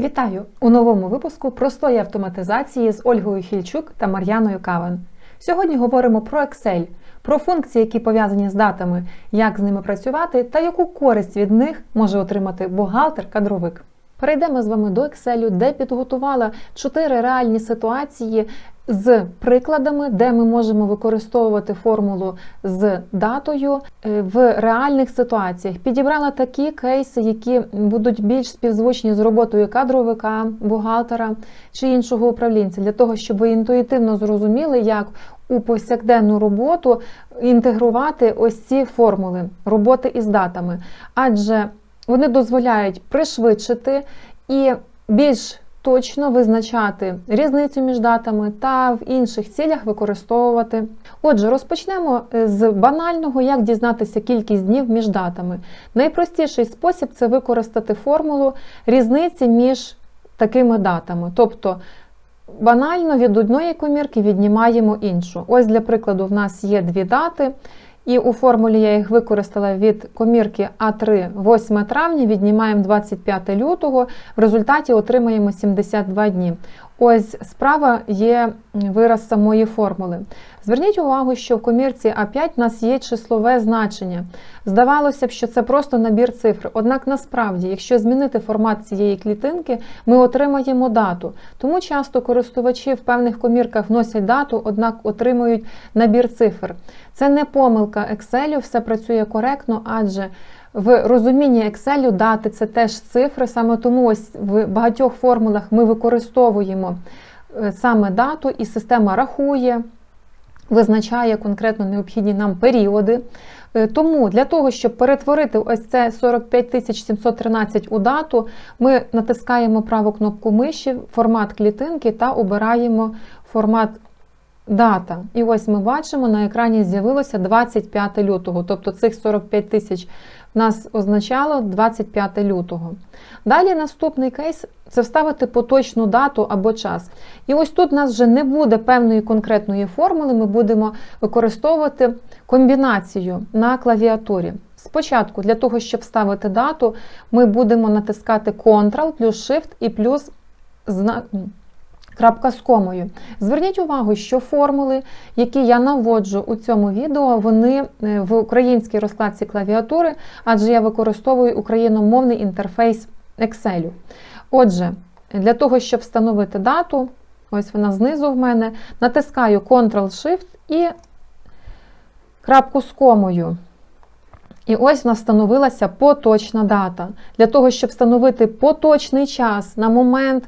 Вітаю у новому випуску простої автоматизації з Ольгою Хільчук та Мар'яною Кавен. Сьогодні говоримо про Excel, про функції, які пов'язані з датами, як з ними працювати та яку користь від них може отримати бухгалтер-кадровик. Перейдемо з вами до Excel, де підготувала чотири реальні ситуації з прикладами, де ми можемо використовувати формулу з датою е, в реальних ситуаціях. Підібрала такі кейси, які будуть більш співзвучні з роботою кадровика, бухгалтера чи іншого управлінця, для того, щоб ви інтуїтивно зрозуміли, як у повсякденну роботу інтегрувати ось ці формули роботи із датами. Адже вони дозволяють пришвидшити і більш точно визначати різницю між датами та в інших цілях використовувати. Отже, розпочнемо е, з банального, як дізнатися кількість днів між датами. Найпростіший спосіб це використати формулу різниці між такими датами. Тобто банально від одної комірки віднімаємо іншу. Ось, для прикладу, в нас є дві дати. І у формулі я їх використала від комірки А3 8 травня, віднімаємо 25 лютого, в результаті отримаємо 72 дні. Ось справа є вираз самої формули. Зверніть увагу, що в комірці А5 у нас є числове значення. Здавалося б, що це просто набір цифр. Однак насправді, якщо змінити формат цієї клітинки, ми отримаємо дату. Тому часто користувачі в певних комірках вносять дату, однак отримують набір цифр. Це не помилка Excel, все працює коректно, адже в розумінні Excel дати це теж цифри, саме тому ось в багатьох формулах ми використовуємо е, саме дату, і система рахує, визначає конкретно необхідні нам періоди. Е, тому для того, щоб перетворити ось це 45 713 у дату, ми натискаємо праву кнопку миші, формат клітинки та обираємо формат дата. І ось ми бачимо, на екрані з'явилося 25 лютого, тобто цих 45 тисяч нас означало 25 лютого. Далі наступний кейс це вставити поточну дату або час. І ось тут у нас вже не буде певної конкретної формули, ми будемо використовувати комбінацію на клавіатурі. Спочатку, для того, щоб вставити дату, ми будемо натискати Ctrl плюс Shift і плюс знак крапка з комою. Зверніть увагу, що формули, які я наводжу у цьому відео, вони е, в українській розкладці клавіатури, адже я використовую україномовний інтерфейс Excel. Отже, для того, щоб встановити дату, ось вона знизу в мене, натискаю Ctrl-Shift і крапку з комою. І ось в нас встановилася поточна дата. Для того, щоб встановити поточний час на момент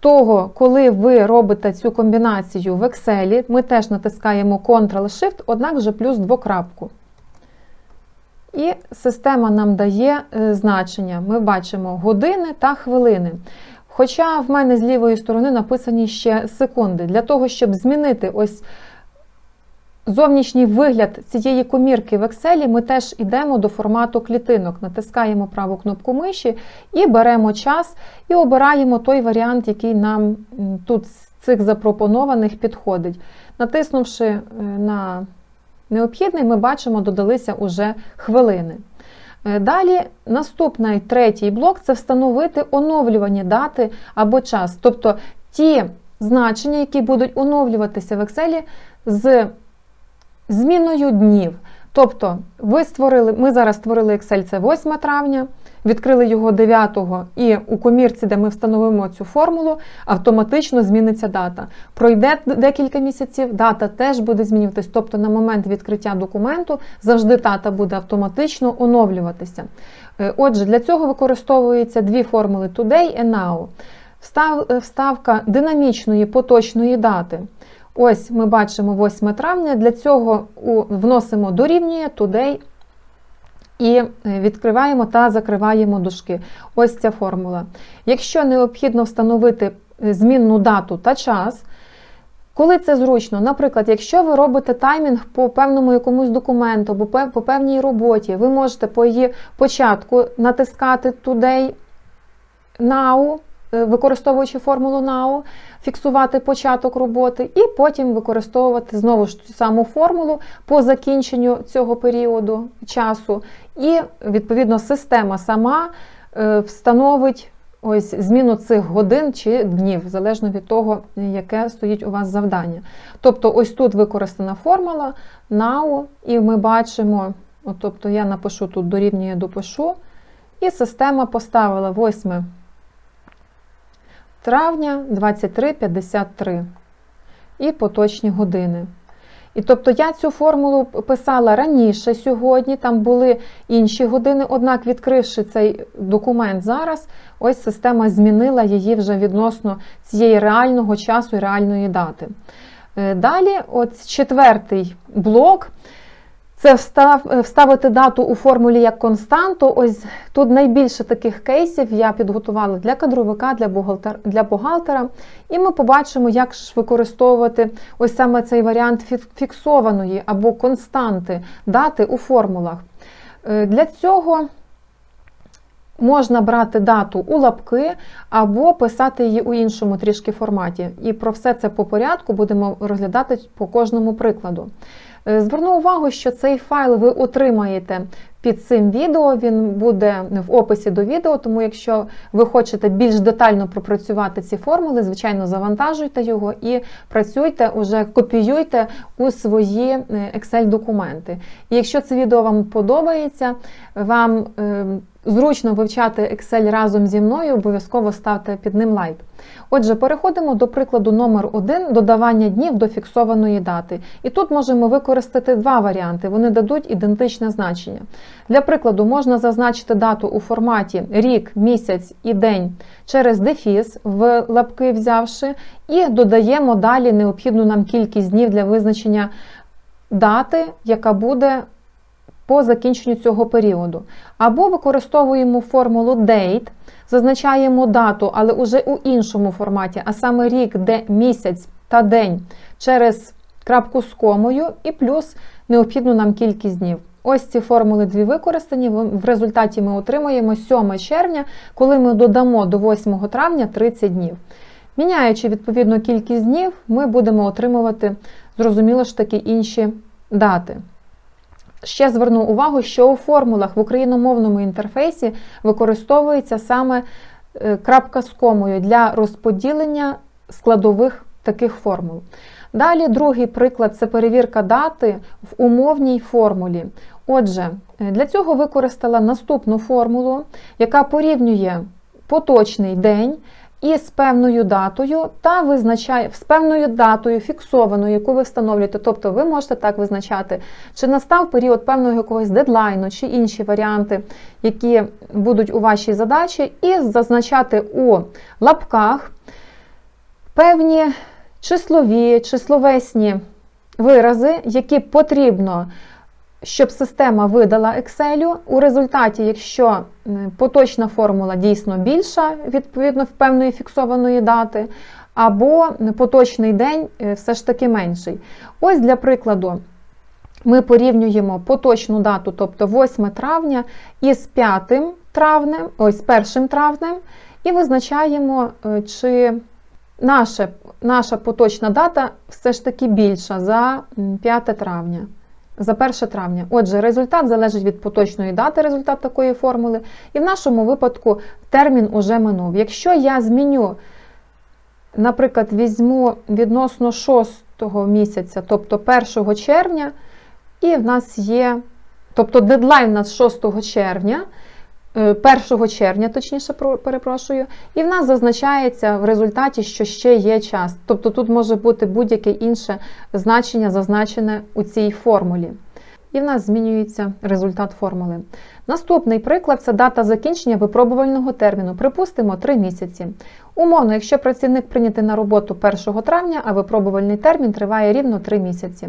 того, коли ви робите цю комбінацію в Excel, ми теж натискаємо Ctrl-Shift, однак вже плюс двокрапку. І система нам дає е, значення. Ми бачимо години та хвилини. Хоча в мене з лівої сторони написані ще секунди. Для того, щоб змінити ось Зовнішній вигляд цієї комірки в Excel ми теж йдемо до формату клітинок, натискаємо праву кнопку миші і беремо час і обираємо той варіант, який нам тут з цих запропонованих підходить. Натиснувши е, на необхідний, ми бачимо, додалися уже хвилини. Е, далі, наступний третій блок це встановити оновлювані дати або час. Тобто ті значення, які будуть оновлюватися в Excel з зміною днів. Тобто, ви створили, ми зараз створили Excel, це 8 травня, відкрили його 9 і у комірці, де ми встановимо цю формулу, автоматично зміниться дата. Пройде декілька місяців, дата теж буде змінюватись. Тобто, на момент відкриття документу завжди дата буде автоматично оновлюватися. Е, отже, для цього використовуються дві формули Today and Now. Вставка динамічної поточної дати. Ось ми бачимо 8 травня. Для цього вносимо дорівнює today і е, відкриваємо та закриваємо дужки. Ось ця формула. Якщо необхідно встановити е, змінну дату та час, коли це зручно, наприклад, якщо ви робите таймінг по певному якомусь документу або по певній роботі, ви можете по її початку натискати Today Now, використовуючи формулу NOW, фіксувати початок роботи, і потім використовувати знову ж цю саму формулу по закінченню цього періоду часу. І, відповідно, система сама е, встановить ось зміну цих годин чи днів, залежно від того, яке стоїть у вас завдання. Тобто, ось тут використана формула now, і ми бачимо, от, тобто я напишу тут дорівнює допишу, і система поставила 8 травня 23.53 і поточні години. І тобто я цю формулу писала раніше сьогодні, там були інші години, однак, відкривши цей документ зараз, ось система змінила її вже відносно цієї реального часу і реальної дати. Е, Далі, от четвертий блок. Це встав, вставити дату у формулі як константу. Ось тут найбільше таких кейсів я підготувала для кадровика, для бухгалтера, для бухгалтера. І ми побачимо, як ж використовувати ось саме цей варіант фіксованої або константи дати у формулах. Е, Для цього можна брати дату у лапки або писати її у іншому трішки форматі. І про все це по порядку будемо розглядати по кожному прикладу. Е, Зверну увагу, що цей файл ви отримаєте під цим відео, він буде в описі до відео, тому якщо ви хочете більш детально пропрацювати ці формули, звичайно, завантажуйте його і працюйте, уже копіюйте у свої е, Excel-документи. І якщо це відео вам подобається, вам е, зручно вивчати Excel разом зі мною, обов'язково ставте під ним лайк. Отже, переходимо до прикладу номер 1 додавання днів до фіксованої дати. І тут можемо використати два варіанти, вони дадуть ідентичне значення. Для прикладу, можна зазначити дату у форматі рік, місяць і день через дефіс, в лапки взявши, і додаємо далі необхідну нам кількість днів для визначення дати, яка буде по закінченню цього періоду. Або використовуємо формулу date, зазначаємо дату, але уже у іншому форматі, а саме рік, де місяць та день через крапку з комою, і плюс необхідну нам кількість днів. Ось ці формули дві використані. В результаті ми отримаємо 7 червня, коли ми додамо до 8 травня 30 днів. Міняючи відповідну кількість днів, ми будемо отримувати, зрозуміло ж таки, інші дати. Ще зверну увагу, що у формулах в україномовному інтерфейсі використовується саме е, крапка з комою для розподілення складових таких формул. Далі другий приклад це перевірка дати в умовній формулі. Отже, е, для цього використала наступну формулу, яка порівнює поточний день із певною датою та визначає з певною датою фіксованою, яку ви встановлюєте. Тобто ви можете так визначати, чи настав період певного якогось дедлайну, чи інші варіанти, які будуть у вашій задачі, і зазначати у лапках певні числові, числовесні вирази, які потрібно щоб система видала Excel. У результаті, якщо поточна формула дійсно більша, відповідно в певної фіксованої дати, або поточний день е, все ж таки менший. Ось для прикладу. Ми порівнюємо поточну дату, тобто 8 травня, із 5 травнем, ось 1 травнем, і визначаємо, е, чи наша, наша поточна дата все ж таки більша за 5 травня за 1 травня. Отже, результат залежить від поточної дати, результат такої формули. І в нашому випадку термін уже минув. Якщо я зміню, наприклад, візьму відносно 6 місяця, тобто 1 червня, і в нас є, тобто дедлайн у нас 6 червня. 1 е, червня, точніше, перепрошую, і в нас зазначається в результаті, що ще є час. Тобто тут може бути будь-яке інше значення, зазначене у цій формулі. І в нас змінюється результат формули. Наступний приклад це дата закінчення випробувального терміну. Припустимо, 3 місяці. Умовно, якщо працівник прийнятий на роботу 1 травня, а випробувальний термін триває рівно 3 місяці.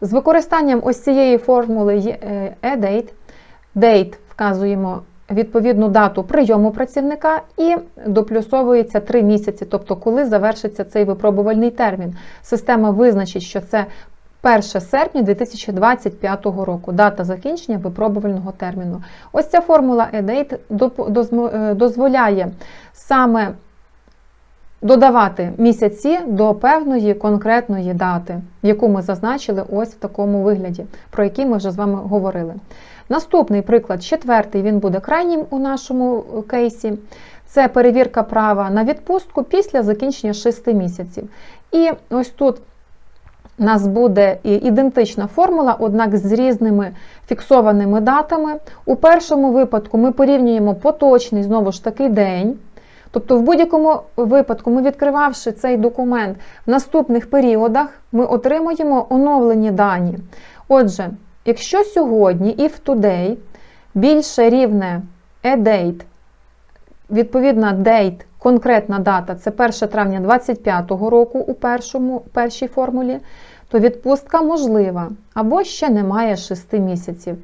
З використанням ось цієї формули e-date, date вказуємо відповідну дату прийому працівника і доплюсовується 3 місяці, тобто коли завершиться цей випробувальний термін. Система визначить, що це 1 серпня 2025 року, дата закінчення випробувального терміну. Ось ця формула EDATE е, дозволяє саме додавати місяці до певної конкретної дати, яку ми зазначили ось в такому вигляді, про який ми вже з вами говорили. Наступний приклад, четвертий, він буде крайнім у нашому кейсі. Це перевірка права на відпустку після закінчення 6 місяців. І ось тут у нас буде ідентична формула, однак з різними фіксованими датами. У першому випадку ми порівнюємо поточний знову ж таки день. Тобто, в будь-якому випадку, ми відкривавши цей документ в наступних періодах, ми отримуємо оновлені дані. Отже, якщо сьогодні if today більше рівне a-date, відповідна date, конкретна дата це 1 травня 2025 року у першому, першій формулі, то відпустка можлива або ще немає 6 місяців.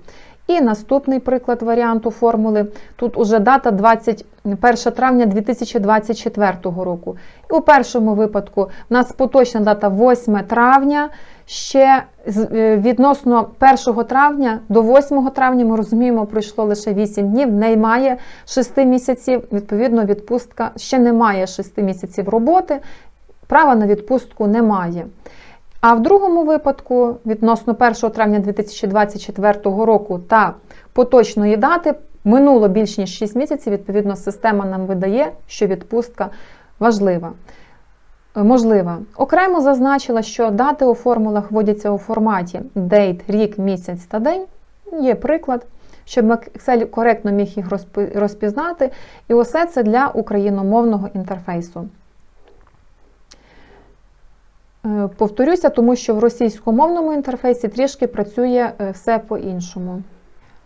І наступний приклад варіанту формули. Тут уже дата 21 травня 2024 року. І у першому випадку в нас поточна дата 8 травня. Ще е, відносно 1 травня до 8 травня, ми розуміємо, пройшло лише 8 днів, немає 6 місяців. Відповідно, відпустка ще немає 6 місяців роботи, права на відпустку немає. А в другому випадку, відносно 1 травня 2024 року та поточної дати, минуло більш ніж 6 місяців, відповідно, система нам видає, що відпустка важлива. Можлива. Окремо зазначила, що дати у формулах вводяться у форматі date, рік, місяць та день. Є приклад, щоб Excel коректно міг їх розпізнати. І усе це для україномовного інтерфейсу. Повторюся, тому що в російськомовному інтерфейсі трішки працює е, все по-іншому.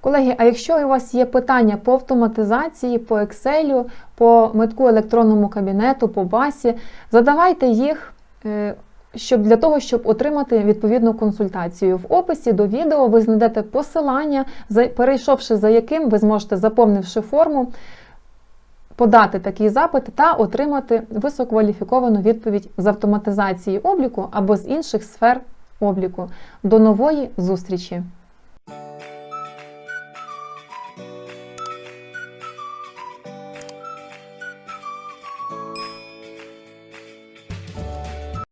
Колеги, а якщо у вас є питання по автоматизації, по Excel, по метку електронному кабінету, по басі, задавайте їх е, щоб для того, щоб отримати відповідну консультацію. В описі до відео ви знайдете посилання, перейшовши за яким ви зможете, заповнивши форму, подати такий запит та отримати висококваліфіковану відповідь з автоматизації обліку або з інших сфер обліку. До нової зустрічі!